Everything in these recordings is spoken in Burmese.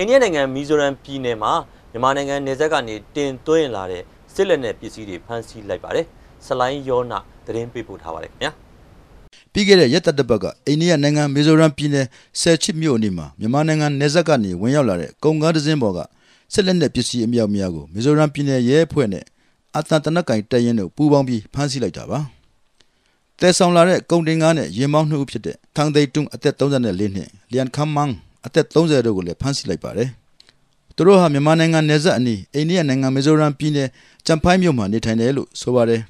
အိန္ဒိယနိုင်ငံမီဇိုရမ်ပြည်နယ်မှာမြန်မာနိုင်ငံနေဆက်ကနေတင်သွင်းလာတဲ့စစ်လက်နက်ပစ္စည်းတွေဖမ်းဆီးလိုက်ပါတယ်ဆလိုင်းယောနာသတင်းပေးပို့ထားပါတယ်ခင်ဗျာပြီးခဲ့တဲ့ရက်သက်တစ်ပတ်ကအိန္ဒိယနိုင်ငံမီဇိုရမ်ပြည်နယ်ဆယ်ချစ်မြို့အနီးမှာမြန်မာနိုင်ငံနယ်စပ်ကနေဝင်ရောက်လာတဲ့ကုန်ကားတစ်စင်းပေါ်ကစစ်လက်နက်ပစ္စည်းအမြောက်အများကိုမီဇိုရမ်ပြည်နယ်ရဲအဖွဲ့နဲ့အတန်တနက်ကင်တပ်ရင်းတို့ပူးပေါင်းပြီးဖမ်းဆီးလိုက်တာပါ။တဲဆောင်လာတဲ့ကုန်တင်ကားနဲ့ရင်မောင်းနှစ်ဦးဖြစ်တဲ့ထန်းသိတုံအသက်34နှစ်လျန်ခမ်မန်း အသက်30တို့ကိုလည်းဖမ်းဆီးလိုက်ပါတယ်။သူတို့ဟာမြန်မာနိုင်ငံနယ်စပ်အနီးအိန္ဒိယနိုင်ငံမီဇိုရမ်ပြည်နယ်ကြံဖိုင်းမြို့မှာနေထိုင်တယ်လို့ဆိုပါတယ်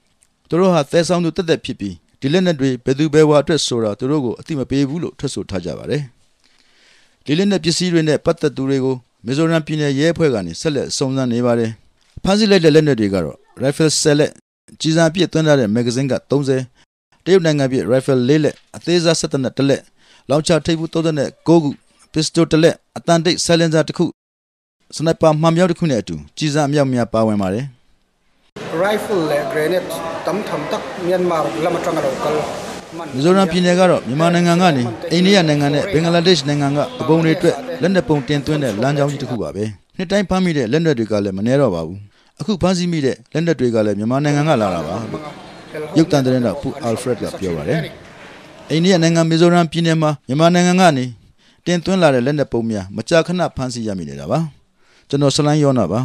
။သူတို့ဟာတဲဆောင်သူတက်တက်ဖြစ်ပြီးဒီလက်နက်တွေဘယ်သူဘယ်ဝါအတွက်ဆိုတာသူတို့ကိုအသိမပေးဘူးလို့ထွက်ဆိုထားကြပါတယ်။ဒီလက်နက်ပစ္စည်းတွေနဲ့ပတ်သက်သူတွေကိုမီဇိုရမ်ပြည်နယ်ရဲအဖွဲ့ကနေဆက်လက်စုံစမ်းနေပါတယ်။ဖမ်းဆီးလိုက်တဲ့လက်နက်တွေကတော့ rifle select ကြီးစားပြည့်သွင်းထားတဲ့ magazine က30တရုတ်နိုင်ငံပြည့် rifle လေးလက်အသေးစားဆက်တဲ့တစ်လက် လောင်ချာထိပ်ဘူး36ခုပစ္စတိုတလက်အတန်တိတ်ဆိုင်လန်ဆာတစ်ခုစနိုက်ပါမှန်မြောက်တစ်ခုနဲ့အတူကြီးစားအမြောက်များပါဝင်ပါတယ် rifle နဲ့ grenade တမ်ထမ်တက်မြန်မာလမတရံရောကလမီဇိုရမ်ပြည်နယ်ကတော့မြန်မာနိုင်ငံကနေအိန္ဒိယနိုင်ငံနဲ့ဘင်္ဂလားဒေ့ရှ်နိုင်ငံကအပုံတွေအတွက်လက်နက်ပုံတင်သွင်းတဲ့လမ်းကြောင်းကြီးတစ်ခုပါပဲနှစ်တိုင်းဖမ်းမိတဲ့လက်နက်တွေကလည်းမနှဲတော့ပါဘူးအခုဖမ်းဆီးမိတဲ့လက်နက်တွေကလည်းမြန်မာနိုင်ငံကလာတာပါရုပ်တံသတင်းတော်ပူအာလ်ဖရက်ကပြောပါတယ် အိန္ဒိယနိုင်ငံမီဇိုရမ်ပြည်နယ်မှာမြန်မာနိုင်ငံကနေတင်သွင်းလာတဲ့လက်နက်ပုံများမကြာခဏဖမ်းဆီးရမိနေတာပါကျွန်တော်ဆလိုင်းယောနာပါ